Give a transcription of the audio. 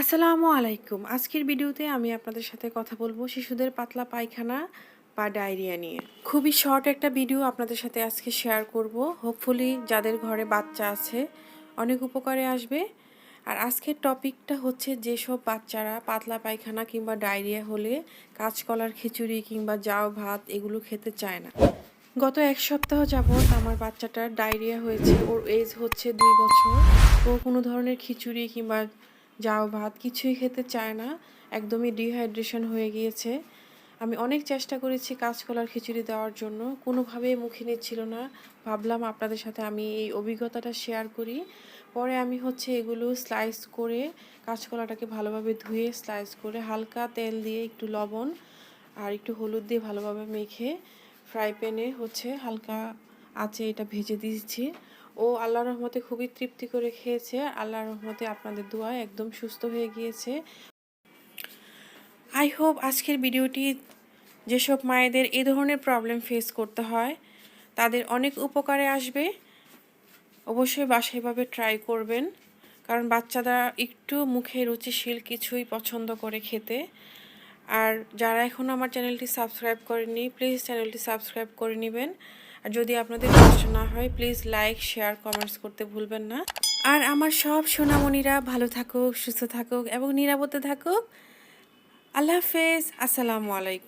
আসসালামু আলাইকুম। আজকের ভিডিওতে আমি আপনাদের সাথে কথা বলব শিশুদের পাতলা পায়খানা বা ডায়রিয়া নিয়ে। খুবই শর্ট একটা ভিডিও আপনাদের সাথে আজকে শেয়ার করব। হোপফুলি যাদের ঘরে বাচ্চা আছে, অনেক উপকারে আসবে। আর আজকের টপিকটা হচ্ছে যেসব বাচ্চারা পাতলা পায়খানা কিংবা ডায়রিয়া হলে কাঁচকলার খিচুড়ি কিংবা জাউ ভাত এগুলো খেতে চায় না। গত এক সপ্তাহ যাবৎ আমার বাচ্চাটার ডায়রিয়া হয়েছে। ওর এজ হচ্ছে দুই বছর। ও কোনো ধরনের খিচুড়ি কিংবা জাউ ভাত, কিছুই খেতে চায় না, একদমই ডিহাইড্রেশন হয়ে গিয়েছে। আমি অনেক চেষ্টা করেছি কাঁচকলার খিচুড়ি দেওয়ার জন্য, কোনোভাবেই মুখে নিচ্ছিল না। ভাবলাম আপনাদের সাথে আমি এই অভিজ্ঞতাটা শেয়ার করি। পরে আমি হচ্ছে এগুলো স্লাইস করে কাঁচকলাটাকে ভালোভাবে ধুয়ে স্লাইস করে হালকা তেল দিয়ে একটু লবণ আর একটু হলুদ দিয়ে ভালোভাবে মেখে ফ্রাই প্যানে হচ্ছে হালকা আঁচে এটা ভেজে দিয়েছি। ও আল্লাহ রহমতে খুবই তৃপ্তি করে খেয়েছে। আল্লাহ রহমতে আপনাদের দোয়ায় একদম সুস্থ হয়ে গিয়েছে। আই হোপ আজকের ভিডিওটি যেসব মায়েদের এ ধরনের প্রবলেম ফেস করতে হয়, তাদের অনেক উপকারে আসবে। অবশ্যই বাসায় এভাবে ট্রাই করবেন, কারণ বাচ্চারা একটু মুখে রুচিশীল কিছুই পছন্দ করে খেতে। আর যারা এখন আমার চ্যানেলটি সাবস্ক্রাইব করেনি প্লিজ চ্যানেলটি সাবস্ক্রাইব করে নেবেন। আর যদি আপনাদের কষ্ট না হয় প্লিজ লাইক শেয়ার কমেন্টস করতে ভুলবেন না। আর আমার সব সোনামণিরা ভালো থাকুক, সুস্থ থাকুক এবং নিরাপদে থাকুক। আল্লাহ হাফেজ, আসসালামু আলাইকুম।